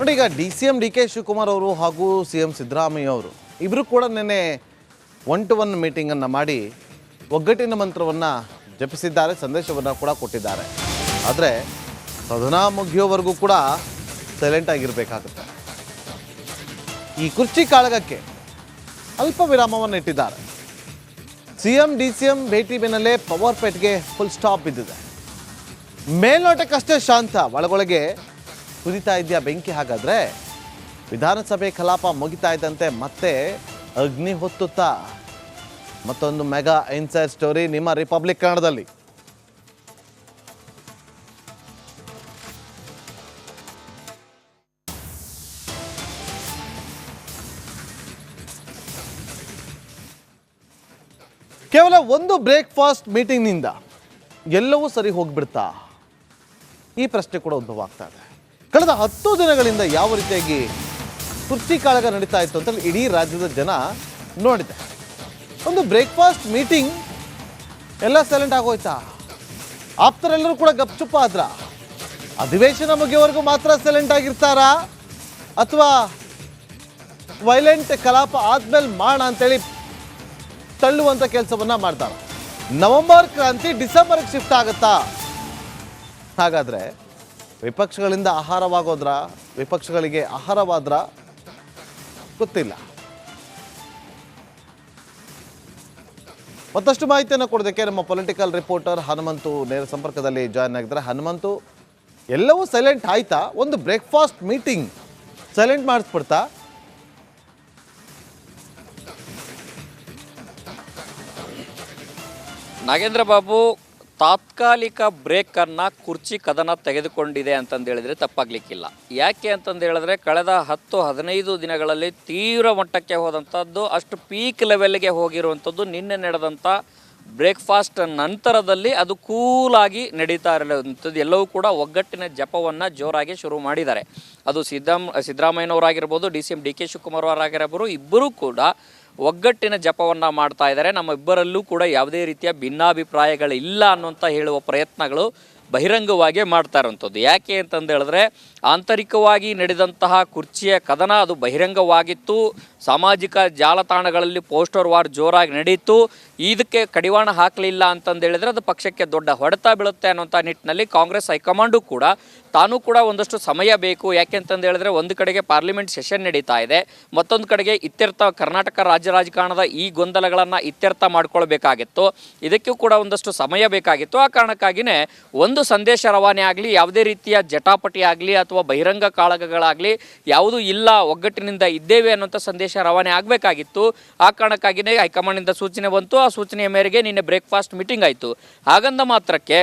ನೋಡಿ, ಈಗ D C M D K Shivakumar ಅವರು ಹಾಗೂ ಸಿ ಎಂ ಸಿದ್ದರಾಮಯ್ಯ ಅವರು ಇಬ್ಬರು ಕೂಡ ನಿನ್ನೆ ಒನ್ ಟು ಒನ್ ಮೀಟಿಂಗನ್ನು ಮಾಡಿ ಒಗ್ಗಟ್ಟಿನ ಮಂತ್ರವನ್ನು ಜಪಿಸಿದ್ದಾರೆ, ಸಂದೇಶವನ್ನು ಕೂಡ ಕೊಟ್ಟಿದ್ದಾರೆ. ಆದರೆ ಸದನ ಮುಗಿಯೋವರೆಗೂ ಕೂಡ ಸೈಲೆಂಟ್ ಆಗಿರಬೇಕಾಗುತ್ತೆ. ಈ ಕುರ್ಚಿ ಕಾಳಗಕ್ಕೆ ಅಲ್ಪ ವಿರಾಮವನ್ನು ಇಟ್ಟಿದ್ದಾರೆ. C M, D C M ಭೇಟಿ ಬೆನ್ನಲ್ಲೇ ಪವರ್ ಪೇಟ್ಗೆ ಫುಲ್ ಸ್ಟಾಪ್ ಬಿದ್ದಿದೆ. ಮೇಲ್ನೋಟಕ್ಕಷ್ಟೇ ಶಾಂತ, ಒಳಗೊಳಗೆ ಕುದಿತಾ ಇದೆಯಾ ಬೆಂಕಿ ಹಾಗಾದ್ರೆ? ವಿಧಾನಸಭೆ ಕಲಾಪ ಮುಗಿತಾ ಇದ್ದಂತೆ ಮತ್ತೆ ಅಗ್ನಿ ಹೊತ್ತುತ್ತಾ? ಮತ್ತೊಂದು ಮೆಗಾ ಇನ್ಸೈಡ್ ಸ್ಟೋರಿ ನಿಮ್ಮ ರಿಪಬ್ಲಿಕ್ ಕನ್ನಡದಲ್ಲಿ. ಕೇವಲ ಒಂದು ಬ್ರೇಕ್ಫಾಸ್ಟ್ ಮೀಟಿಂಗ್ನಿಂದ ಎಲ್ಲವೂ ಸರಿ ಹೋಗ್ಬಿಡ್ತಾ? ಈ ಪ್ರಶ್ನೆ ಕೂಡ ಉದ್ಭವ ಆಗ್ತಾ ಇದೆ. ಕಳೆದ ಹತ್ತು ದಿನಗಳಿಂದ ಯಾವ ರೀತಿಯಾಗಿ ಕುರ್ಚಿ ಕಾಳಗ ನಡೀತಾ ಇತ್ತು ಅಂತ ಇಡೀ ರಾಜ್ಯದ ಜನ ನೋಡಿದೆ. ಒಂದು ಬ್ರೇಕ್ಫಾಸ್ಟ್ ಮೀಟಿಂಗ್ ಎಲ್ಲ ಸೈಲೆಂಟ್ ಆಗೋಯ್ತಾ? ಆಪ್ತರೆಲ್ಲರೂ ಕೂಡ ಗಪ್ಚುಪ್ಪ ಆದ್ರ? ಅಧಿವೇಶನ ಮುಗಿಯೋವರೆಗೂ ಮಾತ್ರ ಸೈಲೆಂಟ್ ಆಗಿರ್ತಾರಾ? ಅಥವಾ ವೈಲೆಂಟ್ ಕಲಾಪ ಆದ್ಮೇಲೆ ಮಾಡ ಅಂತೇಳಿ ತಳ್ಳುವಂತ ಕೆಲಸವನ್ನ ಮಾಡ್ತಾರೆ? ನವೆಂಬರ್ ಕ್ರಾಂತಿ ಡಿಸೆಂಬರ್ಗೆ ಶಿಫ್ಟ್ ಆಗುತ್ತಾ? ಹಾಗಾದ್ರೆ ವಿಪಕ್ಷಗಳಿಂದ ಆಹಾರವಾಗೋದ್ರ? ವಿಪಕ್ಷಗಳಿಗೆ ಆಹಾರವಾದ್ರ? ಗೊತ್ತಿಲ್ಲ. ಮತ್ತಷ್ಟು ಮಾಹಿತಿಯನ್ನು ಕೊಡೋದಕ್ಕೆ ನಮ್ಮ ಪೊಲಿಟಿಕಲ್ ರಿಪೋರ್ಟರ್ ಹನುಮಂತು ನೇರ ಸಂಪರ್ಕದಲ್ಲಿ ಜಾಯ್ನ್ ಆಗಿದ್ದಾರೆ. ಹನುಮಂತು, ಎಲ್ಲವೂ ಸೈಲೆಂಟ್ ಆಯ್ತಾ? ಒಂದು ಬ್ರೇಕ್ಫಾಸ್ಟ್ ಮೀಟಿಂಗ್ ಸೈಲೆಂಟ್ ಮಾಡಿಸ್ಬಿಡ್ತಾ? ನಾಗೇಂದ್ರ ಬಾಬು ತಾತ್ಕಾಲಿಕ ಬ್ರೇಕನ್ನು ಕುರ್ಚಿ ಕದನ ತೆಗೆದುಕೊಂಡಿದೆ ಅಂತಂದು ಹೇಳಿದರೆ ತಪ್ಪಾಗಲಿಕ್ಕಿಲ್ಲ. ಯಾಕೆ ಅಂತಂದು ಹೇಳಿದ್ರೆ ಕಳೆದ ಹತ್ತು, ಹದಿನೈದು ದಿನಗಳಲ್ಲಿ ತೀವ್ರ ಮಟ್ಟಕ್ಕೆ ಹೋದಂಥದ್ದು, ಅಷ್ಟು ಪೀಕ್ ಲೆವೆಲ್ಗೆ ಹೋಗಿರುವಂಥದ್ದು, ನಿನ್ನೆ ನಡೆದಂಥ ಬ್ರೇಕ್ಫಾಸ್ಟ್ ನಂತರದಲ್ಲಿ ಅದು ಕೂಲಾಗಿ ನಡೀತಾ ಇರುವಂಥದ್ದು. ಎಲ್ಲವೂ ಕೂಡ ಒಗ್ಗಟ್ಟಿನ ಜಪವನ್ನು ಜೋರಾಗಿ ಶುರು ಮಾಡಿದ್ದಾರೆ. ಅದು ಸಿದ್ದಮ್ ಸಿದ್ದರಾಮಯ್ಯನವರಾಗಿರ್ಬೋದು, D C M D K Shivakumar ಅವರಾಗಿರಬಹುದು ಇಬ್ಬರೂ ಕೂಡ ಒಗ್ಗಟ್ಟಿನ ಜಪವನ್ನು ಮಾಡ್ತಾ ಇದ್ದಾರೆ. ನಮ್ಮ ಇಬ್ಬರಲ್ಲೂ ಕೂಡ ಯಾವುದೇ ರೀತಿಯ ಭಿನ್ನಾಭಿಪ್ರಾಯಗಳಿಲ್ಲ ಅನ್ನುವಂಥ ಹೇಳುವ ಪ್ರಯತ್ನಗಳು ಬಹಿರಂಗವಾಗಿ ಮಾಡ್ತಾ ಇರುವಂಥದ್ದು. ಯಾಕೆ ಅಂತಂದು ಹೇಳಿದ್ರೆ, ಆಂತರಿಕವಾಗಿ ನಡೆದಂತಹ ಕುರ್ಚಿಯ ಕದನ ಅದು ಬಹಿರಂಗವಾಗಿತ್ತು. ಸಾಮಾಜಿಕ ಜಾಲತಾಣಗಳಲ್ಲಿ ಪೋಸ್ಟರ್ ವಾರ್ ಜೋರಾಗಿ ನಡೀತು. ಇದಕ್ಕೆ ಕಡಿವಾಣ ಹಾಕಲಿಲ್ಲ ಅಂತಂದು ಹೇಳಿದ್ರೆ ಅದು ಪಕ್ಷಕ್ಕೆ ದೊಡ್ಡ ಹೊಡೆತ ಬೀಳುತ್ತೆ ಅನ್ನುವಂಥ ನಿಟ್ಟಿನಲ್ಲಿ ಕಾಂಗ್ರೆಸ್ ಹೈಕಮಾಂಡು ಕೂಡ ತಾನು ಕೂಡ ಒಂದಷ್ಟು ಸಮಯ ಬೇಕು. ಯಾಕೆ ಅಂತಂದು ಹೇಳಿದ್ರೆ ಒಂದು ಕಡೆಗೆ ಪಾರ್ಲಿಮೆಂಟ್ ಸೆಷನ್ ನಡೀತಾ ಇದೆ. ಮತ್ತೊಂದು ಕಡೆಗೆ ಇತ್ಯರ್ಥ ಕರ್ನಾಟಕ ರಾಜ್ಯ ರಾಜಕಾರಣದ ಈ ಗೊಂದಲಗಳನ್ನು ಇತ್ಯರ್ಥ ಮಾಡ್ಕೊಳ್ಬೇಕಾಗಿತ್ತು. ಇದಕ್ಕೂ ಕೂಡ ಒಂದಷ್ಟು ಸಮಯ ಬೇಕಾಗಿತ್ತು. ಆ ಕಾರಣಕ್ಕಾಗಿಯೇ ಒಂದು ಸಂದೇಶ ರವಾನೆ ಆಗಲಿ, ಯಾವುದೇ ರೀತಿಯ ಜಟಾಪಟಿ ಆಗಲಿ ಅಥವಾ ಬಹಿರಂಗ ಕಾಳಗಗಳಾಗಲಿ ಯಾವುದೂ ಇಲ್ಲ, ಒಗ್ಗಟ್ಟಿನಿಂದ ಇದ್ದೇವೆ ಅನ್ನೋಂಥ ಸಂದೇಶ ರವಾನೆ ಆಗಬೇಕಾಗಿತ್ತು. ಆ ಕಾರಣಕ್ಕಾಗಿಯೇ ಹೈಕಮಾಂಡಿಂದ ಸೂಚನೆ ಬಂತು. ಆ ಸೂಚನೆಯ ಮೇರೆಗೆ ನಿನ್ನೆ ಬ್ರೇಕ್ಫಾಸ್ಟ್ ಮೀಟಿಂಗ್ ಆಯಿತು. ಹಾಗಂದ ಮಾತ್ರಕ್ಕೆ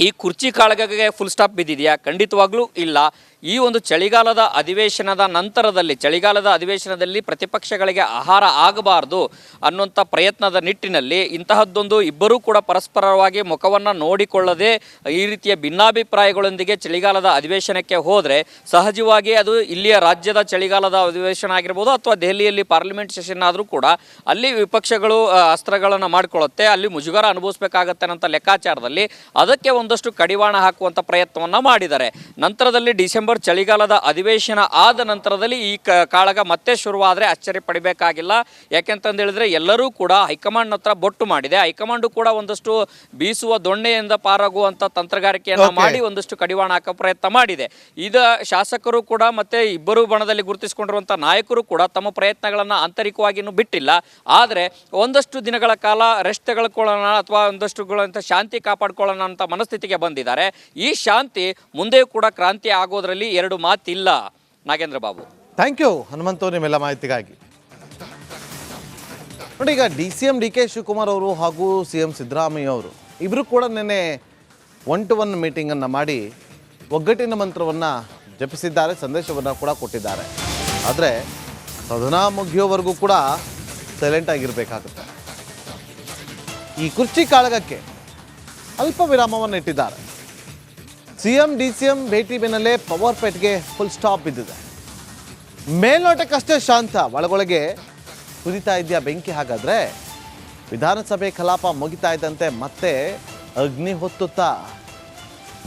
ಈ ಕುರ್ಚಿ ಕಾಳಗಗೆ ಫುಲ್ ಸ್ಟಾಪ್ ಬಿದ್ದಿದೆಯಾ? ಖಂಡಿತವಾಗ್ಲೂ ಇಲ್ಲ. ಈ ಒಂದು ಚಳಿಗಾಲದ ಅಧಿವೇಶನದ ನಂತರದಲ್ಲಿ, ಚಳಿಗಾಲದ ಅಧಿವೇಶನದಲ್ಲಿ ಪ್ರತಿಪಕ್ಷಗಳಿಗೆ ಆಹಾರ ಆಗಬಾರ್ದು ಅನ್ನುವಂಥ ಪ್ರಯತ್ನದ ನಿಟ್ಟಿನಲ್ಲಿ ಇಂತಹದ್ದೊಂದು ಇಬ್ಬರೂ ಕೂಡ ಪರಸ್ಪರವಾಗಿ ಮುಖವನ್ನು ನೋಡಿಕೊಳ್ಳದೆ ಈ ರೀತಿಯ ಭಿನ್ನಾಭಿಪ್ರಾಯಗಳೊಂದಿಗೆ ಚಳಿಗಾಲದ ಅಧಿವೇಶನಕ್ಕೆ ಹೋದರೆ ಸಹಜವಾಗಿ ಅದು ಇಲ್ಲಿಯ ರಾಜ್ಯದ ಚಳಿಗಾಲದ ಅಧಿವೇಶನ ಆಗಿರ್ಬೋದು ಅಥವಾ ದೆಹಲಿಯಲ್ಲಿ ಪಾರ್ಲಿಮೆಂಟ್ ಸೆಷನ್ ಆದರೂ ಕೂಡ ಅಲ್ಲಿ ವಿಪಕ್ಷಗಳು ಅಸ್ತ್ರಗಳನ್ನು ಮಾಡಿಕೊಳ್ಳುತ್ತೆ, ಅಲ್ಲಿ ಮುಜುಗರ ಅನುಭವಿಸಬೇಕಾಗತ್ತೆ ಅನ್ನೋಂಥ ಲೆಕ್ಕಾಚಾರದಲ್ಲಿ ಅದಕ್ಕೆ ಒಂದಷ್ಟು ಕಡಿವಾಣ ಹಾಕುವಂಥ ಪ್ರಯತ್ನವನ್ನು ಮಾಡಿದ್ದಾರೆ. ನಂತರದಲ್ಲಿ ಡಿಸೆಂಬರ್ ಚಳಿಗಾಲದ ಅಧಿವೇಶನ ಆದ ನಂತರದಲ್ಲಿ ಈ ಕಾಳಗ ಮತ್ತೆ ಶುರುವಾದರೆ ಆಶ್ಚರ್ಯ ಪಡಿಬೇಕಾಗಿಲ್ಲ. ಯಾಕೆಂತಂದು ಹೇಳಿದ್ರೆ ಎಲ್ಲರೂ ಕೂಡ ಹೈಕಮಾಂಡ್ ಹತ್ರ ಬೊಟ್ಟು ಮಾಡಿದೆ. ಹೈಕಮಾಂಡು ಕೂಡ ಒಂದಷ್ಟು ಬೀಸುವ ದೊಣ್ಣೆಯಿಂದ ಪಾರಾಗುವಂಥ ತಂತ್ರಗಾರಿಕೆಯನ್ನು. ಮಾಡಿ ಒಂದಷ್ಟು ಕಡಿವಾಣ ಹಾಕೋ ಪ್ರಯತ್ನ ಮಾಡಿದೆ. ಇದ ಶಾಸಕರು ಕೂಡ ಮತ್ತೆ ಇಬ್ಬರು ಬಣದಲ್ಲಿ ಗುರುತಿಸಿಕೊಂಡಿರುವಂಥ ನಾಯಕರು ಕೂಡ ತಮ್ಮ ಪ್ರಯತ್ನಗಳನ್ನು ಆಂತರಿಕವಾಗಿ ಬಿಟ್ಟಿಲ್ಲ. ಆದರೆ ಒಂದಷ್ಟು ದಿನಗಳ ಕಾಲ ರೆಸ್ಟ್ ತೆಗೆದುಕೊಳ್ಳೋಣ ಅಥವಾ ಒಂದಷ್ಟುಗಳಂತ ಶಾಂತಿ ಕಾಪಾಡಿಕೊಳ್ಳೋಣ ಅಂತ ಮನಸ್ಥಿತಿಗೆ ಬಂದಿದ್ದಾರೆ. ಈ ಶಾಂತಿ ಮುಂದೆ ಕೂಡ ಕ್ರಾಂತಿ ಆಗೋದ್ರಲ್ಲಿ ಎರಡು ಮಾತಿಲ್ಲ ನಾಗೇಂದ್ರ ಬಾಬು. ಥ್ಯಾಂಕ್ ಯು ಹನುಮಂತು, ನಿಮ್ಮೆಲ್ಲ ಮಾಹಿತಿಗಾಗಿ. ನೋಡಿ, ಈಗ D C M D K Shivakumar ಅವರು ಹಾಗೂ ಸಿ ಎಂ ಸಿದ್ದರಾಮಯ್ಯ ಅವರು ಇಬ್ಬರು ಕೂಡ ನಿನ್ನೆ ಒನ್ ಟು ಒನ್ ಮೀಟಿಂಗನ್ನು ಮಾಡಿ ಒಗ್ಗಟ್ಟಿನ ಮಂತ್ರವನ್ನು ಜಪಿಸಿದ್ದಾರೆ, ಸಂದೇಶವನ್ನು ಕೂಡ ಕೊಟ್ಟಿದ್ದಾರೆ. ಆದರೆ ಸದನ ಮುಗಿಯೋವರೆಗೂ ಕೂಡ ಸೈಲೆಂಟ್ ಆಗಿರಬೇಕಾಗುತ್ತೆ. ಈ ಕುರ್ಚಿ ಕಾಳಗಕ್ಕೆ ಅಲ್ಪ ವಿರಾಮವನ್ನು ಇಟ್ಟಿದ್ದಾರೆ. C M D C M ಭೇಟಿ ಬೆನ್ನಲ್ಲೇ ಪವರ್ ಪೇಟ್ಗೆ ಫುಲ್ ಸ್ಟಾಪ್ ಬಿದ್ದಿದೆ. ಮೇಲ್ನೋಟಕ್ಕಷ್ಟೇ ಶಾಂತ, ಒಳಗೊಳಗೆ ಕುದಿತಾ ಇದೆಯಾ ಬೆಂಕಿ ಹಾಗಾದ್ರೆ? ವಿಧಾನಸಭೆ ಕಲಾಪ ಮುಗಿತಾ ಇದ್ದಂತೆ ಮತ್ತೆ ಅಗ್ನಿ ಹೊತ್ತುತ್ತಾ?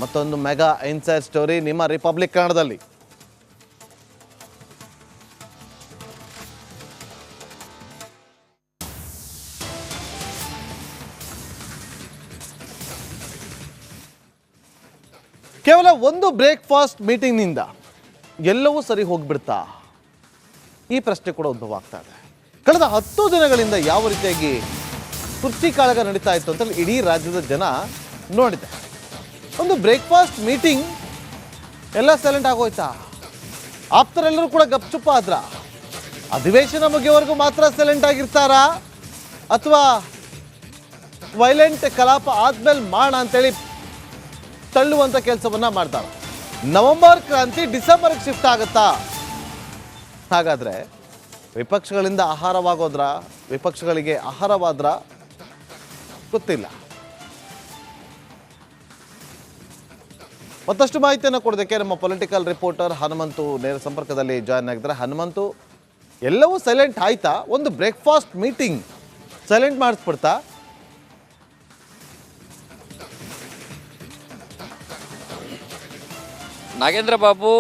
ಮತ್ತೊಂದು ಮೆಗಾ ಇನ್ಸೈಡ್ ಸ್ಟೋರಿ ನಿಮ್ಮ ರಿಪಬ್ಲಿಕ್ ಕನ್ನಡದಲ್ಲಿ. ಒಂದು ಬ್ರೇಕ್ಫಾಸ್ಟ್ ಮೀಟಿಂಗ್ನಿಂದ ಎಲ್ಲವೂ ಸರಿ ಹೋಗ್ಬಿಡ್ತಾ? ಈ ಪ್ರಶ್ನೆ ಕೂಡ ಉದ್ಭವ ಆಗ್ತಾ ಇದೆ. ಕಳೆದ ಹತ್ತು ದಿನಗಳಿಂದ ಯಾವ ರೀತಿಯಾಗಿ ಕುರ್ಚಿ ಕಾಳಗ ನಡೀತಾ ಇತ್ತು ಅಂತ ಇಡೀ ರಾಜ್ಯದ ಜನ ನೋಡಿದೆ. ಒಂದು ಬ್ರೇಕ್ಫಾಸ್ಟ್ ಮೀಟಿಂಗ್ ಎಲ್ಲ ಸೈಲೆಂಟ್ ಆಗೋಯ್ತಾ? ಆಪ್ತರೆಲ್ಲರೂ ಕೂಡ ಗಪ್ಚುಪ್ಪ ಆದ್ರ? ಅಧಿವೇಶನ ಮುಗಿಯೋವರೆಗೂ ಮಾತ್ರ ಸೈಲೆಂಟ್ ಆಗಿರ್ತಾರಾ? ಅಥವಾ ವೈಲೆಂಟ್ ಕಲಾಪ ಆದ್ಮೇಲೆ ಮಾಡ ಅಂತೇಳಿ ತಳ್ಳುವಂತ ಕೆಲಸವನ್ನ ಮಾಡ್ತಾರೆ. ನವೆಂಬರ್ ಕ್ರಾಂತಿ ಡಿಸೆಂಬರ್ಗೆ ಶಿಫ್ಟ್ ಆಗುತ್ತಾ? ಹಾಗಾದ್ರೆ ವಿಪಕ್ಷಗಳಿಂದ ಆಹಾರವಾಗೋದ್ರ? ವಿಪಕ್ಷಗಳಿಗೆ ಆಹಾರವಾದ್ರ? ಗೊತ್ತಿಲ್ಲ. ಮತ್ತಷ್ಟು ಮಾಹಿತಿಯನ್ನು ಕೊಡೋದಕ್ಕೆ ನಮ್ಮ ಪೊಲಿಟಿಕಲ್ ರಿಪೋರ್ಟರ್ ಹನುಮಂತು ನೇರ ಸಂಪರ್ಕದಲ್ಲಿ ಜಾಯ್ನ್ ಆಗಿದ್ದಾರೆ. ಹನುಮಂತು, ಎಲ್ಲವೂ ಸೈಲೆಂಟ್ ಆಯ್ತಾ? ಒಂದು ಬ್ರೇಕ್ಫಾಸ್ಟ್ ಮೀಟಿಂಗ್ ಸೈಲೆಂಟ್ ಮಾಡಿಸ್ಬಿಡ್ತಾ? ನಾಗೇಂದ್ರ ಬಾಬು,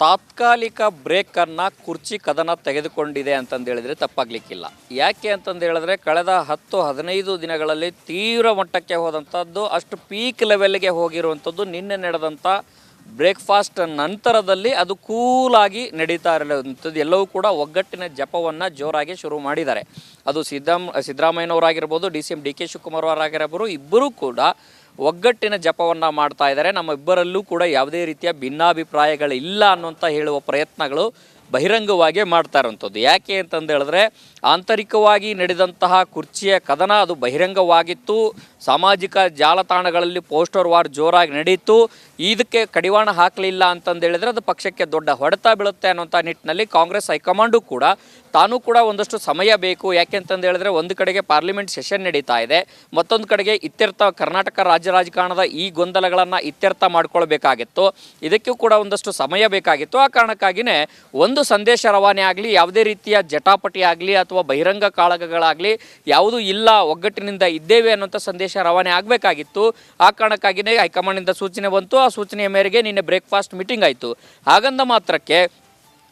ತಾತ್ಕಾಲಿಕ ಬ್ರೇಕನ್ನು ಕುರ್ಚಿ ಕದನ ತೆಗೆದುಕೊಂಡಿದೆ ಅಂತಂದು ಹೇಳಿದ್ರೆ ತಪ್ಪಾಗ್ಲಿಕ್ಕಿಲ್ಲ. ಯಾಕೆ ಅಂತಂದು ಹೇಳಿದ್ರೆ ಕಳೆದ ಹತ್ತು, ಹದಿನೈದು ದಿನಗಳಲ್ಲಿ ತೀವ್ರ ಮಟ್ಟಕ್ಕೆ ಹೋದಂಥದ್ದು, ಅಷ್ಟು ಪೀಕ್ ಲೆವೆಲ್ಗೆ ಹೋಗಿರುವಂಥದ್ದು ನಿನ್ನೆ ನಡೆದಂಥ ಬ್ರೇಕ್ಫಾಸ್ಟ್ ನಂತರದಲ್ಲಿ ಅದು ಕೂಲಾಗಿ ನಡೀತಾ ಇರುವಂಥದ್ದು. ಎಲ್ಲವೂ ಕೂಡ ಒಗ್ಗಟ್ಟಿನ ಜಪವನ್ನು ಜೋರಾಗಿ ಶುರು ಮಾಡಿದ್ದಾರೆ. ಅದು ಸಿದ್ದಮ್ ಸಿದ್ದರಾಮಯ್ಯನವರಾಗಿರ್ಬೋದು, D C M D K Shivakumar ಅವರಾಗಿರ್ಬೋದು, ಇಬ್ಬರೂ ಕೂಡ ಒಗ್ಗಟ್ಟಿನ ಜಪವನ್ನು ಮಾಡ್ತಾ ಇದ್ದಾರೆ. ನಮ್ಮ ಇಬ್ಬರಲ್ಲೂ ಕೂಡ ಯಾವುದೇ ರೀತಿಯ ಭಿನ್ನಾಭಿಪ್ರಾಯಗಳಿಲ್ಲ ಅನ್ನುವಂಥ ಹೇಳುವ ಪ್ರಯತ್ನಗಳು ಬಹಿರಂಗವಾಗಿ ಮಾಡ್ತಾ ಇರುವಂಥದ್ದು. ಯಾಕೆ ಅಂತಂದು ಹೇಳಿದ್ರೆ, ಆಂತರಿಕವಾಗಿ ನಡೆದಂತಹ ಕುರ್ಚಿಯ ಕದನ ಅದು ಬಹಿರಂಗವಾಗಿತ್ತು. ಸಾಮಾಜಿಕ ಜಾಲತಾಣಗಳಲ್ಲಿ ಪೋಸ್ಟರ್ ವಾರ್ ಜೋರಾಗಿ ನಡೀತು. ಇದಕ್ಕೆ ಕಡಿವಾಣ ಹಾಕಲಿಲ್ಲ ಅಂತಂದು ಹೇಳಿದ್ರೆ ಅದು ಪಕ್ಷಕ್ಕೆ ದೊಡ್ಡ ಹೊಡೆತ ಬೀಳುತ್ತೆ ಅನ್ನುವಂಥ ನಿಟ್ಟಿನಲ್ಲಿ ಕಾಂಗ್ರೆಸ್ ಹೈಕಮಾಂಡು ಕೂಡ ತಾನು ಕೂಡ ಒಂದಷ್ಟು ಸಮಯ ಬೇಕು. ಯಾಕೆ ಅಂತಂದು ಹೇಳಿದ್ರೆ ಒಂದು ಕಡೆಗೆ ಪಾರ್ಲಿಮೆಂಟ್ ಸೆಷನ್ ನಡೀತಾ ಇದೆ. ಮತ್ತೊಂದು ಕಡೆಗೆ ಇತ್ಯರ್ಥ ಕರ್ನಾಟಕ ರಾಜ್ಯ ರಾಜಕಾರಣದ ಈ ಗೊಂದಲಗಳನ್ನು ಇತ್ಯರ್ಥ ಮಾಡ್ಕೊಳ್ಬೇಕಾಗಿತ್ತು. ಇದಕ್ಕೂ ಕೂಡ ಒಂದಷ್ಟು ಸಮಯ ಬೇಕಾಗಿತ್ತು. ಆ ಕಾರಣಕ್ಕಾಗಿಯೇ ಒಂದು ಸಂದೇಶ ರವಾನೆ ಆಗಲಿ, ಯಾವುದೇ ರೀತಿಯ ಜಟಾಪಟಿ ಆಗಲಿ ಅಥವಾ ಬಹಿರಂಗ ಕಾಳಗಗಳಾಗಲಿ ಯಾವುದೂ ಇಲ್ಲ, ಒಗ್ಗಟ್ಟಿನಿಂದ ಇದ್ದೇವೆ ಅನ್ನೋಂಥ ಸಂದೇಶ ರವಾನೆ ಆಗಬೇಕಾಗಿತ್ತು. ಆ ಕಾರಣಕ್ಕಾಗಿಯೇ ಹೈಕಮಾಂಡಿಂದ ಸೂಚನೆ ಬಂತು. ಆ ಸೂಚನೆಯ ಮೇರೆಗೆ ನಿನ್ನೆ ಬ್ರೇಕ್ಫಾಸ್ಟ್ ಮೀಟಿಂಗ್ ಆಯಿತು. ಹಾಗಂದ ಮಾತ್ರಕ್ಕೆ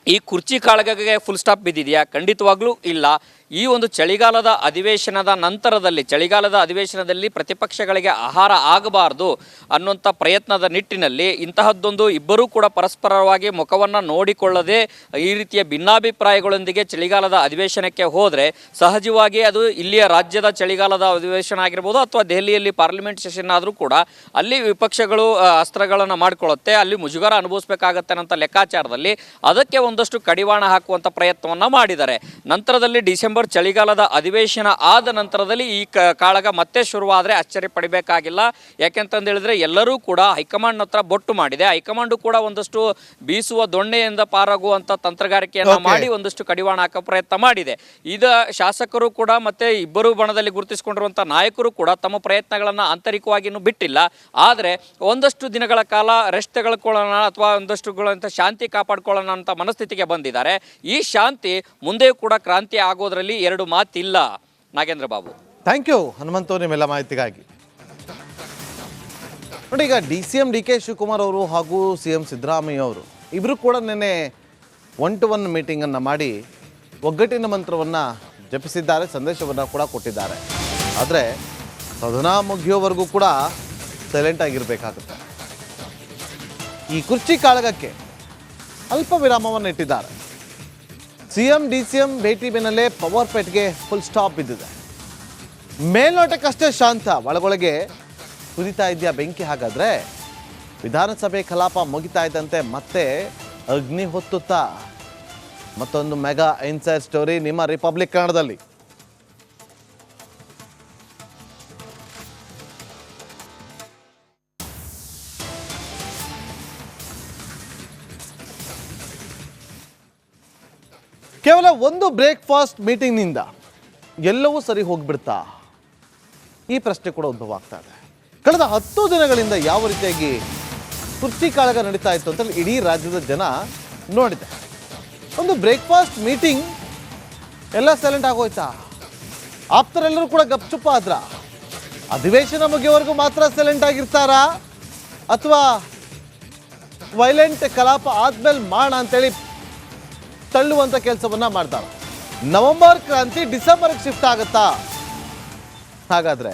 ಈ ಕುರ್ಚಿ ಕಾಳಗಗೆ ಫುಲ್ ಸ್ಟಾಪ್ ಬಿದ್ದಿದೆಯಾ? ಖಂಡಿತವಾಗ್ಲೂ ಇಲ್ಲ. ಈ ಒಂದು ಚಳಿಗಾಲದ ಅಧಿವೇಶನದ ನಂತರದಲ್ಲಿ, ಚಳಿಗಾಲದ ಅಧಿವೇಶನದಲ್ಲಿ ಪ್ರತಿಪಕ್ಷಗಳಿಗೆ ಆಹಾರ ಆಗಬಾರ್ದು ಅನ್ನುವಂಥ ಪ್ರಯತ್ನದ ನಿಟ್ಟಿನಲ್ಲಿ ಇಂತಹದ್ದೊಂದು ಇಬ್ಬರೂ ಕೂಡ ಪರಸ್ಪರವಾಗಿ ಮುಖವನ್ನು ನೋಡಿಕೊಳ್ಳದೆ ಈ ರೀತಿಯ ಭಿನ್ನಾಭಿಪ್ರಾಯಗಳೊಂದಿಗೆ ಚಳಿಗಾಲದ ಅಧಿವೇಶನಕ್ಕೆ ಹೋದರೆ ಸಹಜವಾಗಿ ಅದು ಇಲ್ಲಿಯ ರಾಜ್ಯದ ಚಳಿಗಾಲದ ಅಧಿವೇಶನ ಆಗಿರ್ಬೋದು ಅಥವಾ ದೆಹಲಿಯಲ್ಲಿ ಪಾರ್ಲಿಮೆಂಟ್ ಸೆಷನ್ ಆದರೂ ಕೂಡ ಅಲ್ಲಿ ವಿಪಕ್ಷಗಳು ಅಸ್ತ್ರಗಳನ್ನು ಮಾಡಿಕೊಳ್ಳುತ್ತೆ, ಅಲ್ಲಿ ಮುಜುಗರ ಅನುಭವಿಸಬೇಕಾಗತ್ತೆ ಅನ್ನೋಂಥ ಲೆಕ್ಕಾಚಾರದಲ್ಲಿ ಅದಕ್ಕೆ ಒಂದಷ್ಟು ಕಡಿವಾಣ ಹಾಕುವಂಥ ಪ್ರಯತ್ನವನ್ನು ಮಾಡಿದ್ದಾರೆ. ನಂತರದಲ್ಲಿ ಡಿಸೆಂಬರ್ ಚಳಿಗಾಲದ ಅಧಿವೇಶನ ಆದ ನಂತರದಲ್ಲಿ ಈ ಕಾಳಗ ಮತ್ತೆ ಶುರುವಾದರೆ ಆಶ್ಚರ್ಯ ಪಡಿಬೇಕಾಗಿಲ್ಲ. ಯಾಕೆಂತಂದು ಹೇಳಿದ್ರೆ ಎಲ್ಲರೂ ಕೂಡ ಹೈಕಮಾಂಡ್ ಹತ್ರ ಬೊಟ್ಟು ಮಾಡಿದೆ. ಹೈಕಮಾಂಡು ಕೂಡ ಒಂದಷ್ಟು ಬೀಸುವ ದೊಣ್ಣೆಯಿಂದ ಪಾರಾಗುವಂಥ ತಂತ್ರಗಾರಿಕೆಯನ್ನು. ಮಾಡಿ ಒಂದಷ್ಟು ಕಡಿವಾಣ ಹಾಕೋ ಪ್ರಯತ್ನ ಮಾಡಿದೆ. ಇದ ಶಾಸಕರು ಕೂಡ ಮತ್ತೆ ಇಬ್ಬರು ಬಣದಲ್ಲಿ ಗುರುತಿಸಿಕೊಂಡಿರುವಂಥ ನಾಯಕರು ಕೂಡ ತಮ್ಮ ಪ್ರಯತ್ನಗಳನ್ನು ಆಂತರಿಕವಾಗಿ ಬಿಟ್ಟಿಲ್ಲ. ಆದರೆ ಒಂದಷ್ಟು ದಿನಗಳ ಕಾಲ ರೆಸ್ಟ್ ತೆಗೆದುಕೊಳ್ಳೋಣ ಅಥವಾ ಒಂದಷ್ಟುಗಳಂತ ಶಾಂತಿ ಕಾಪಾಡ್ಕೊಳ್ಳೋಣ ಅಂತ ಮನಸ್ಥಿತಿಗೆ ಬಂದಿದ್ದಾರೆ. ಈ ಶಾಂತಿ ಮುಂದೆ ಕೂಡ ಕ್ರಾಂತಿ ಆಗೋದ್ರಲ್ಲಿ ಎರಡು ಮಾತಿಲ್ಲ. ನಾಗೇಂದ್ರ ಬಾಬು. Thank you. ಹನುಮಂತು, ನಿಮ್ಮೆಲ್ಲ ಮಾಹಿತಿಗಾಗಿ. ನೋಡಿ, ಈಗ D C M D K Shivakumar ಅವರು ಹಾಗೂ ಸಿ ಎಂ ಸಿದ್ದರಾಮಯ್ಯ ಅವರು ಇಬ್ಬರು ಕೂಡ ನಿನ್ನೆ ಒನ್ ಟು ಒನ್ ಮೀಟಿಂಗನ್ನು ಮಾಡಿ ಒಗ್ಗಟ್ಟಿನ ಮಂತ್ರವನ್ನು ಜಪಿಸಿದ್ದಾರೆ, ಸಂದೇಶವನ್ನು ಕೂಡ ಕೊಟ್ಟಿದ್ದಾರೆ. ಆದರೆ ಸದನ ಮುಗಿಯೋವರೆಗೂ ಕೂಡ ಸೈಲೆಂಟ್ ಆಗಿರಬೇಕಾಗುತ್ತೆ. ಈ ಕುರ್ಚಿ ಕಾಳಗಕ್ಕೆ ಅಲ್ಪ ವಿರಾಮವನ್ನು ಇಟ್ಟಿದ್ದಾರೆ. ಸಿಎಂ ಡಿ ಸಿ ಎಂ ಭೇಟಿ ಬೆನ್ನಲ್ಲೇ ಪವರ್ ಪೆಟ್ಗೆ ಫುಲ್ ಸ್ಟಾಪ್ ಬಿದ್ದಿದೆ. ಮೇಲ್ನೋಟಕ್ಕಷ್ಟೇ ಶಾಂತ, ಒಳಗೊಳಗೆ ಕುದಿತಾ ಇದೆಯಾ ಬೆಂಕಿ? ಹಾಗಾದರೆ ವಿಧಾನಸಭೆ ಕಲಾಪ ಮುಗಿತಾ ಇದ್ದಂತೆ ಮತ್ತೆ ಅಗ್ನಿ ಹೊತ್ತುತ್ತಾ. ಮತ್ತೊಂದು ಮೆಗಾ ಇನ್ಸೈಡ್ ಸ್ಟೋರಿ ನಿಮ್ಮ ರಿಪಬ್ಲಿಕ್ ಕನ್ನಡದಲ್ಲಿ. ಕೇವಲ ಒಂದು ಬ್ರೇಕ್ಫಾಸ್ಟ್ ಮೀಟಿಂಗ್ನಿಂದ ಎಲ್ಲವೂ ಸರಿ ಹೋಗ್ಬಿಡ್ತಾ? ಈ ಪ್ರಶ್ನೆ ಕೂಡ ಉದ್ಭವ ಆಗ್ತಾ ಇದೆ. ಕಳೆದ ಹತ್ತು ದಿನಗಳಿಂದ ಯಾವ ರೀತಿಯಾಗಿ ಕುರ್ಚಿ ಕಾಳಗ ನಡೀತಾ ಇತ್ತು ಅಂತ ಇಡೀ ರಾಜ್ಯದ ಜನ ನೋಡಿದೆ. ಒಂದು ಬ್ರೇಕ್ಫಾಸ್ಟ್ ಮೀಟಿಂಗ್ ಎಲ್ಲ ಸೈಲೆಂಟ್ ಆಗೋಯ್ತಾ? ಆಪ್ತರೆಲ್ಲರೂ ಕೂಡ ಗಪ್ಚುಪ್ಪ ಆದ್ರ? ಅಧಿವೇಶನ ಮುಗಿಯೋವರೆಗೂ ಮಾತ್ರ ಸೈಲೆಂಟ್ ಆಗಿರ್ತಾರಾ? ಅಥವಾ ವೈಲೆಂಟ್ ಕಲಾಪ ಆದ್ಮೇಲೆ ಮಾಡ ಅಂತೇಳಿ ತಳ್ಳುವಂತ ಕೆಲಸವನ್ನ ಮಾಡ್ತಾರೆ. ನವೆಂಬರ್ ಕ್ರಾಂತಿ ಡಿಸೆಂಬರ್ಗೆ ಶಿಫ್ಟ್ ಆಗುತ್ತಾ? ಹಾಗಾದ್ರೆ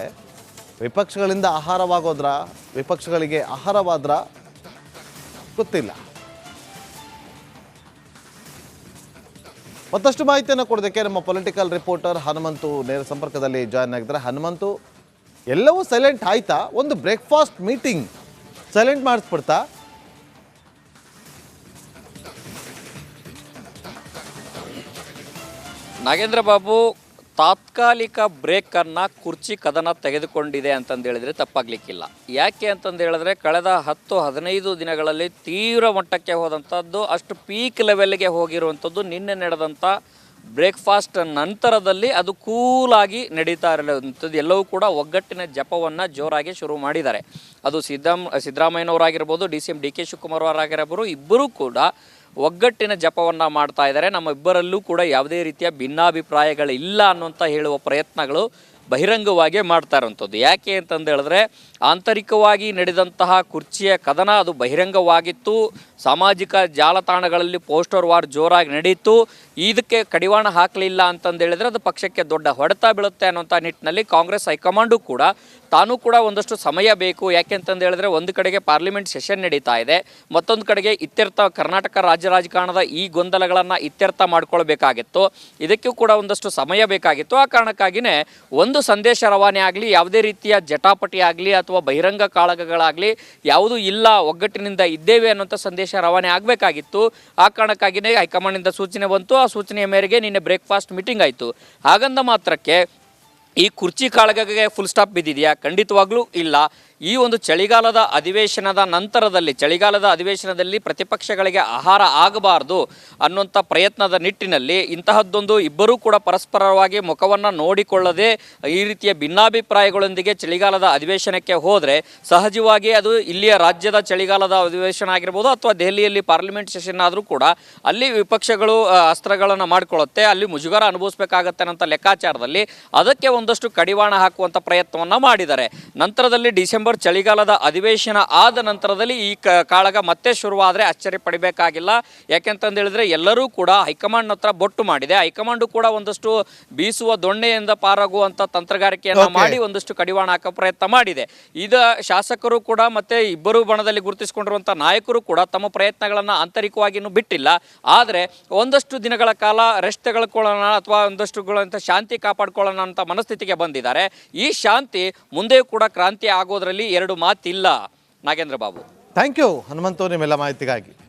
ವಿಪಕ್ಷಗಳಿಂದ ಆಹಾರವಾಗೋದ್ರ? ವಿಪಕ್ಷಗಳಿಗೆ ಆಹಾರವಾದ್ರ? ಗೊತ್ತಿಲ್ಲ. ಮತ್ತಷ್ಟು ಮಾಹಿತಿಯನ್ನು ಕೊಡೋದಕ್ಕೆ ನಮ್ಮ ಪೊಲಿಟಿಕಲ್ ರಿಪೋರ್ಟರ್ ಹನುಮಂತು ನೇರ ಸಂಪರ್ಕದಲ್ಲಿ ಜಾಯ್ನ್ ಆಗಿದ್ದಾರೆ. ಹನುಮಂತು, ಎಲ್ಲವೂ ಸೈಲೆಂಟ್ ಆಯ್ತಾ? ಒಂದು ಬ್ರೇಕ್ಫಾಸ್ಟ್ ಮೀಟಿಂಗ್ ಸೈಲೆಂಟ್ ಮಾಡಿಸ್ಬಿಡ್ತಾ? ನಾಗೇಂದ್ರ ಬಾಬು ತಾತ್ಕಾಲಿಕ ಬ್ರೇಕನ್ನು ಕುರ್ಚಿ ಕದನ ತೆಗೆದುಕೊಂಡಿದೆ ಅಂತಂದು ಹೇಳಿದ್ರೆ ತಪ್ಪಾಗ್ಲಿಕ್ಕಿಲ್ಲ. ಯಾಕೆ ಅಂತಂದು ಹೇಳಿದ್ರೆ ಕಳೆದ ಹತ್ತು ಹದಿನೈದು ದಿನಗಳಲ್ಲಿ ತೀವ್ರ ಮಟ್ಟಕ್ಕೆ ಹೋದಂಥದ್ದು, ಅಷ್ಟು ಪೀಕ್ ಲೆವೆಲ್ಗೆ ಹೋಗಿರುವಂಥದ್ದು, ನಿನ್ನೆ ನಡೆದಂಥ ಬ್ರೇಕ್ಫಾಸ್ಟ್ ನಂತರದಲ್ಲಿ ಅದು ಕೂಲಾಗಿ ನಡೀತಾ ಇರುವಂಥದ್ದು. ಎಲ್ಲವೂ ಕೂಡ ಒಗ್ಗಟ್ಟಿನ ಜಪವನ್ನು ಜೋರಾಗಿ ಶುರು ಮಾಡಿದ್ದಾರೆ. ಅದು ಸಿದ್ದಮ್ ಸಿದ್ದರಾಮಯ್ಯನವರಾಗಿರ್ಬೋದು, D C M D K Shivakumar ಅವರಾಗಿರಬಹುದು ಇಬ್ಬರೂ ಕೂಡ ಒಗ್ಗಟ್ಟಿನ ಜಪವನ್ನು ಮಾಡ್ತಾ ಇದ್ದಾರೆ. ನಮ್ಮ ಇಬ್ಬರಲ್ಲೂ ಕೂಡ ಯಾವುದೇ ರೀತಿಯ ಭಿನ್ನಾಭಿಪ್ರಾಯಗಳಿಲ್ಲ ಅನ್ನುವಂಥ ಹೇಳುವ ಪ್ರಯತ್ನಗಳು ಬಹಿರಂಗವಾಗಿ ಮಾಡ್ತಾ ಇರುವಂಥದ್ದು. ಯಾಕೆ ಅಂತಂದು ಹೇಳಿದ್ರೆ, ಆಂತರಿಕವಾಗಿ ನಡೆದಂತಹ ಕುರ್ಚಿಯ ಕದನ ಅದು ಬಹಿರಂಗವಾಗಿತ್ತು. ಸಾಮಾಜಿಕ ಜಾಲತಾಣಗಳಲ್ಲಿ ಪೋಸ್ಟರ್ ವಾರ್ ಜೋರಾಗಿ ನಡೀತು ಇದಕ್ಕೆ ಕಡಿವಾಣ ಹಾಕಲಿಲ್ಲ ಅಂತಂದು ಹೇಳಿದ್ರೆ ಅದು ಪಕ್ಷಕ್ಕೆ ದೊಡ್ಡ ಹೊಡೆತ ಬೀಳುತ್ತೆ ಅನ್ನುವಂಥ ನಿಟ್ಟಿನಲ್ಲಿ ಕಾಂಗ್ರೆಸ್ ಹೈಕಮಾಂಡು ಕೂಡ ತಾನೂ ಕೂಡ ಒಂದಷ್ಟು ಸಮಯ ಬೇಕು. ಯಾಕೆ ಅಂತಂದು ಹೇಳಿದ್ರೆ ಒಂದು ಕಡೆಗೆ ಪಾರ್ಲಿಮೆಂಟ್ ಸೆಷನ್ ನಡೀತಾ ಇದೆ. ಮತ್ತೊಂದು ಕಡೆಗೆ ಇತ್ಯರ್ಥ ಕರ್ನಾಟಕ ರಾಜ್ಯ ರಾಜಕಾರಣದ ಈ ಗೊಂದಲಗಳನ್ನು ಇತ್ಯರ್ಥ ಮಾಡ್ಕೊಳ್ಬೇಕಾಗಿತ್ತು. ಇದಕ್ಕೂ ಕೂಡ ಒಂದಷ್ಟು ಸಮಯ ಬೇಕಾಗಿತ್ತು. ಆ ಕಾರಣಕ್ಕಾಗಿಯೇ ಒಂದು ಸಂದೇಶ ರವಾನೆ ಆಗಲಿ, ಯಾವುದೇ ರೀತಿಯ ಜಟಾಪಟಿ ಆಗಲಿ, ಅಥವಾ ಬಹಿರಂಗ ಕಾಳಗಗಳಾಗಲಿ ಯಾವುದೂ ಇಲ್ಲ, ಒಗ್ಗಟ್ಟಿನಿಂದ ಇದ್ದೇವೆ ಅನ್ನೋಂಥ ಸಂದೇಶ ರವಾನೆ ಆಗಬೇಕಾಗಿತ್ತು. ಆ ಕಾರಣಕ್ಕಾಗಿಯೇ ಹೈಕಮಾಂಡಿಂದ ಸೂಚನೆ ಬಂತು. ಆ ಸೂಚನೆಯ ಮೇರೆಗೆ ನಿನ್ನೆ ಬ್ರೇಕ್ಫಾಸ್ಟ್ ಮೀಟಿಂಗ್ ಆಯಿತು. ಹಾಗಂದ ಮಾತ್ರಕ್ಕೆ ಈ ಕುರ್ಚಿ ಕಾಳಗಗೆ ಫುಲ್ ಸ್ಟಾಪ್ ಬಿದ್ದಿದೆಯಾ? ಖಂಡಿತವಾಗ್ಲೂ ಇಲ್ಲ. ಈ ಒಂದು ಚಳಿಗಾಲದ ಅಧಿವೇಶನದ ನಂತರದಲ್ಲಿ, ಚಳಿಗಾಲದ ಅಧಿವೇಶನದಲ್ಲಿ ಪ್ರತಿಪಕ್ಷಗಳಿಗೆ ಆಹಾರ ಆಗಬಾರದು ಅನ್ನುವಂಥ ಪ್ರಯತ್ನದ ನಿಟ್ಟಿನಲ್ಲಿ ಇಂತಹದ್ದೊಂದು ಇಬ್ಬರೂ ಕೂಡ ಪರಸ್ಪರವಾಗಿ ಮುಖವನ್ನು ನೋಡಿಕೊಳ್ಳದೆ ಈ ರೀತಿಯ ಭಿನ್ನಾಭಿಪ್ರಾಯಗಳೊಂದಿಗೆ ಚಳಿಗಾಲದ ಅಧಿವೇಶನಕ್ಕೆ ಹೋದರೆ ಸಹಜವಾಗಿ ಅದು ಇಲ್ಲಿಯ ರಾಜ್ಯದ ಚಳಿಗಾಲದ ಅಧಿವೇಶನ ಆಗಿರ್ಬೋದು ಅಥವಾ ದೆಹಲಿಯಲ್ಲಿ ಪಾರ್ಲಿಮೆಂಟ್ ಸೆಷನ್ ಆದರೂ ಕೂಡ ಅಲ್ಲಿ ವಿಪಕ್ಷಗಳು ಅಸ್ತ್ರಗಳನ್ನು ಮಾಡಿಕೊಳ್ಳುತ್ತೆ, ಅಲ್ಲಿ ಮುಜುಗರ ಅನುಭವಿಸಬೇಕಾಗತ್ತೆ ಅನ್ನೋಂಥ ಲೆಕ್ಕಾಚಾರದಲ್ಲಿ ಅದಕ್ಕೆ ಒಂದಷ್ಟು ಕಡಿವಾಣ ಹಾಕುವಂಥ ಪ್ರಯತ್ನವನ್ನು ಮಾಡಿದ್ದಾರೆ. ನಂತರದಲ್ಲಿ ಡಿಸೆಂಬರ್ ಚಳಿಗಾಲದ ಅಧಿವೇಶನ ಆದ ನಂತರದಲ್ಲಿ ಈ ಕಾಳಗ ಮತ್ತೆ ಶುರುವಾದರೆ ಅಚ್ಚರಿ ಪಡಿಬೇಕಾಗಿಲ್ಲ. ಯಾಕೆಂತಂದು ಹೇಳಿದ್ರೆ ಎಲ್ಲರೂ ಕೂಡ ಹೈಕಮಾಂಡ್ ಹತ್ರ ಬೊಟ್ಟು ಮಾಡಿದೆ. ಹೈಕಮಾಂಡು ಕೂಡ ಒಂದಷ್ಟು ಬೀಸುವ ದೊಣ್ಣೆಯಿಂದ ಪಾರಾಗುವಂಥ ತಂತ್ರಗಾರಿಕೆಯನ್ನು. ಮಾಡಿ ಒಂದಷ್ಟು ಕಡಿವಾಣ ಹಾಕೋ ಪ್ರಯತ್ನ ಮಾಡಿದೆ. ಇದ ಶಾಸಕರು ಕೂಡ ಮತ್ತೆ ಇಬ್ಬರು ಬಣದಲ್ಲಿ ಗುರುತಿಸಿಕೊಂಡಿರುವಂಥ ನಾಯಕರು ಕೂಡ ತಮ್ಮ ಪ್ರಯತ್ನಗಳನ್ನು ಆಂತರಿಕವಾಗಿ ಇನ್ನೂ ಬಿಟ್ಟಿಲ್ಲ. ಆದರೆ ಒಂದಷ್ಟು ದಿನಗಳ ಕಾಲ ರೆಸ್ಟ್ ತೆಗೆದುಕೊಳ್ಳೋಣ ಅಥವಾ ಒಂದಷ್ಟು ಶಾಂತಿ ಕಾಪಾಡಿಕೊಳ್ಳೋಣ ಅಂತ ಮನಸ್ಥಿತಿಗೆ ಬಂದಿದ್ದಾರೆ. ಈ ಶಾಂತಿ ಮುಂದೆಯೂ ಕೂಡ ಕ್ರಾಂತಿ ಆಗೋದ್ರಲ್ಲಿ ಎರಡು ಮಾತಿಲ್ಲ ನಾಗೇಂದ್ರ ಬಾಬು. ಥ್ಯಾಂಕ್ ಯು ಹನುಮಂತು ನಿಮ್ಮೆಲ್ಲ ಮಾಹಿತಿಗಾಗಿ.